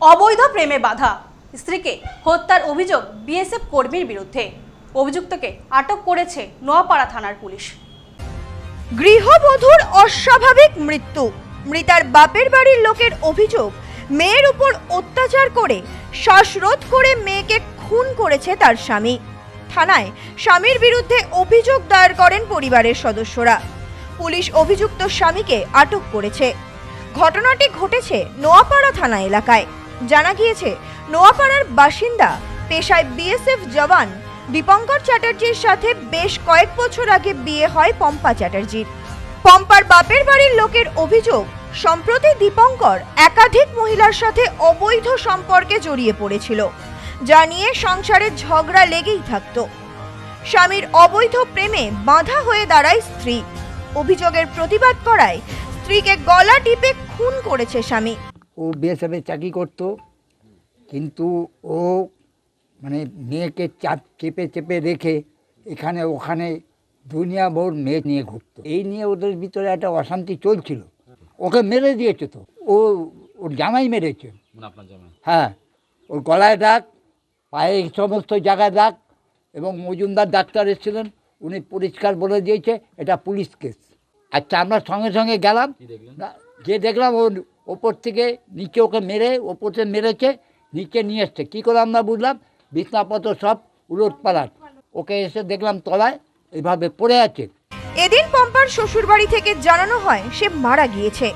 অবৈধ প্রেমে বাধা। স্ত্রীকে হত্যার অভিযোগ বিএসএফ কর্মীর বিরুদ্ধে। অভিযুক্তকে আটক করেছে নোয়াপাড়া থানার পুলিশ। গৃহবধূর অস্বাভাবিক মৃত্যু। মৃতার বাপের বাড়ির লোকের অভিযোগ, মেয়ের উপর অত্যাচার করে শ্বাসরোধ করে মেয়েকে খুন করেছে তার স্বামী। থানায় স্বামীর বিরুদ্ধে অভিযোগ দায়ের করেন পরিবারের সদস্যরা। পুলিশ অভিযুক্ত স্বামীকে আটক করেছে। ঘটনাটি ঘটেছে নোয়াপাড়া থানা এলাকায়। জানা গিয়েছে, নোয়াপাড়ার বাসিন্দা, পেশায় বিএসএফ জওয়ান দীপঙ্কর চ্যাটার্জির সাথে বেশ কয়েক বছর আগে বিয়ে হয় পম্পা চ্যাটার্জির। পম্পার বাপের বাড়ির লোকের অভিযোগ, সম্প্রতি দীপঙ্কর একাধিক মহিলার সাথে অবৈধ সম্পর্কে জড়িয়ে পড়েছিল, যা নিয়ে সংসারে ঝগড়া লেগেই থাকতো। স্বামীর অবৈধ প্রেমে বাধা হয়ে দাঁড়ায় স্ত্রী। অভিযোগের প্রতিবাদ করায় স্ত্রীকে গলা টিপে খুন করেছে স্বামী। ও বিএসএফে চাকরি করতো। কিন্তু ও মানে মেয়েকে চাপ চেপে চেপে রেখে এখানে ওখানে দুনিয়া ভোর মেয়ে নিয়ে ঘুরতো। এই নিয়ে ওদের ভিতরে একটা অশান্তি চলছিল। ওকে মেরে দিয়েছে তো। ও ওর জামাই মেরেছে। মানে হ্যাঁ ওর গলায় দাগ পায়ে সমস্ত জায়গায় দাগ এবং মজুমদার ডাক্তার এসেছিলেন উনি পরিষ্কার বলে দিয়েছে এটা পুলিশ কেস। আচ্ছা আমরা সঙ্গে সঙ্গে গেলাম। যে দেখলাম ওর ওপর থেকে নিচে ওকে মেরে, ওপরে মেরেছে, নিচে নিয়ে এসছে। কী করে আমরা বুঝলাম? বিছনাপত্র সব উলট পালাট। ওকে এসে দেখলাম তলায় এইভাবে পড়ে আছে। এদিন পম্পার শ্বশুরবাড়ি থেকে জানানো হয়, সে মারা গিয়েছে।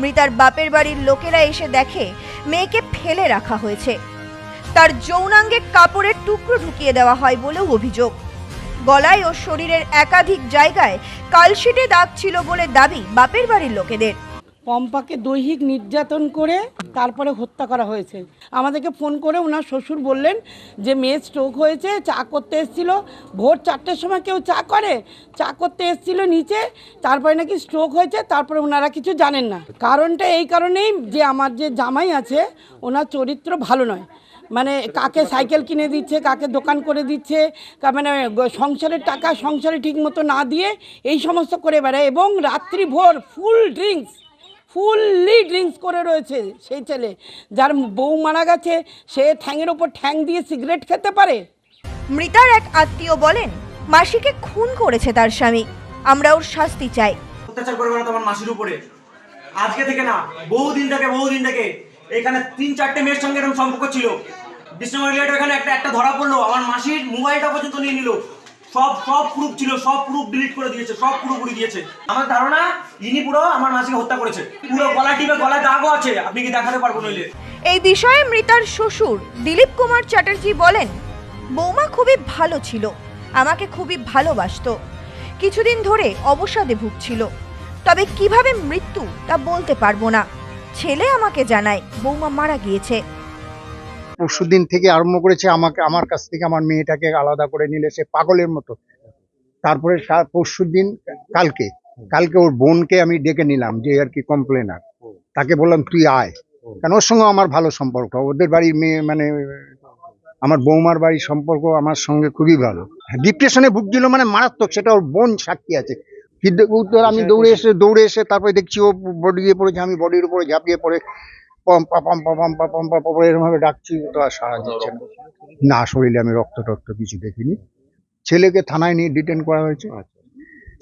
মৃতার বাপের বাড়ির লোকেরা এসে দেখে, মেয়েকে ফেলে রাখা হয়েছে। তার যৌনাঙ্গে কাপড়ের টুকরো ঢুকিয়ে দেওয়া হয় বলেও অভিযোগ। গলায় ও শরীরের একাধিক জায়গায় কালশিটে দাগ ছিল বলে দাবি বাপের বাড়ির লোকেদের। পম্পাকে দৈহিক নির্যাতন করে তারপরে হত্যা করা হয়েছে। আমাদেরকে ফোন করে ওনার শ্বশুর বললেন যে, মেয়ে স্ট্রোক হয়েছে, চা করতে এসেছিল। ভোর চারটের সময় কেউ চা করে? চা করতে এসেছিল নিচে, তারপরে নাকি স্ট্রোক হয়েছে, তারপরে ওনারা কিছু জানেন না। কারণটা এই কারণেই যে আমার যে জামাই আছে, ওনার চরিত্র ভালো নয়। মানে কাকে সাইকেল কিনে দিচ্ছে, কাকে দোকান করে দিচ্ছে মানে সংসারের টাকা সংসারে ঠিক মতো না দিয়ে এই সমস্ত করে বেড়ায় এবং রাত্রি ভোর ফুল ড্রিঙ্কস ফুললি ড্রিঙ্কস করে রয়েছে সেই ছেলে। যার বউ মারা গেছে সে ঠ্যাংয়ের ওপর ঠ্যাং দিয়ে সিগারেট খেতে পারে। মৃতার এক আত্মীয় বলেন মাসিকে খুন করেছে তার স্বামী। আমরা ওর শাস্তি চাই। অত্যাচার করে বেড়াতো আমার মাসির উপরে। আজকে থেকে না বহুদিন থেকে বহুদিন থেকে এখানে তিন চারটে মেয়ের সঙ্গে এরকম সম্পর্ক ছিল। লেট এখানে একটা একটা ধরা পড়ল। আমার মাসির মোবাইলটা পর্যন্ত নিয়ে নিল। সব সব প্রুফ ছিল, সব প্রুফ ডিলিট করে দিয়েছে, সব দিয়েছে। আমার ধারণা, ইনি পুরো আমার মাসিকে হত্যা করেছে। পুরো গলা টিপে গলায় দাগও আছে, আপনি কি দেখাতে পারব নইলে এই বিষয়ে মৃতার শ্বশুর দিলীপ কুমার চ্যাটার্জি বলেন, বৌমা খুবই ভালো ছিল, আমাকে খুবই ভালোবাসতো। কিছুদিন ধরে অবসাদে ভুগছিল। তবে কীভাবে মৃত্যু তা বলতে পারব না। ছেলে আমাকে জানায়, বৌমা মারা গিয়েছে। পরশু দিন থেকে আরম্ভ করেছে আমাকে আমার কাছ থেকে আমার মেয়েটাকে আলাদা করে নিলে সে পাগলের মতো। তারপরে পরশু দিন কালকে কালকে ওর বোনকে আমি ডেকে নিলাম যে আর কি কমপ্লেনার তাকে বললাম তুই আয়। কারণ ওর সঙ্গে আমার ভালো সম্পর্ক। ওদের বাড়ির মেয়ে মানে আমার বৌমার বাড়ির সম্পর্ক আমার সঙ্গে খুবই ভালো। ডিপ্রেশনে ভুগছিল মানে মারাত্মক সেটা ওর বোন সাক্ষী আছে। কিন্তু আমি দৌড়ে এসে দৌড়ে এসে তারপরে দেখছি ও বডি দিয়ে পড়েছে আমি বডির উপরে ঝাঁপিয়ে পড়ে। পম্পা পম্পা পম্পা পম্পা পম্পা এরকম ভাবে ডাকছি তো আর সারা দিচ্ছে না। না শরীরে আমি রক্ত টক্ত কিছু দেখিনি। ছেলেকে থানায় নিয়ে ডিটেন করা হয়েছে।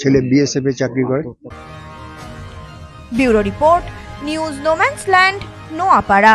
ছেলে বিএসএফ এ চাকরি করে। Bureau report news no man's land Noapara.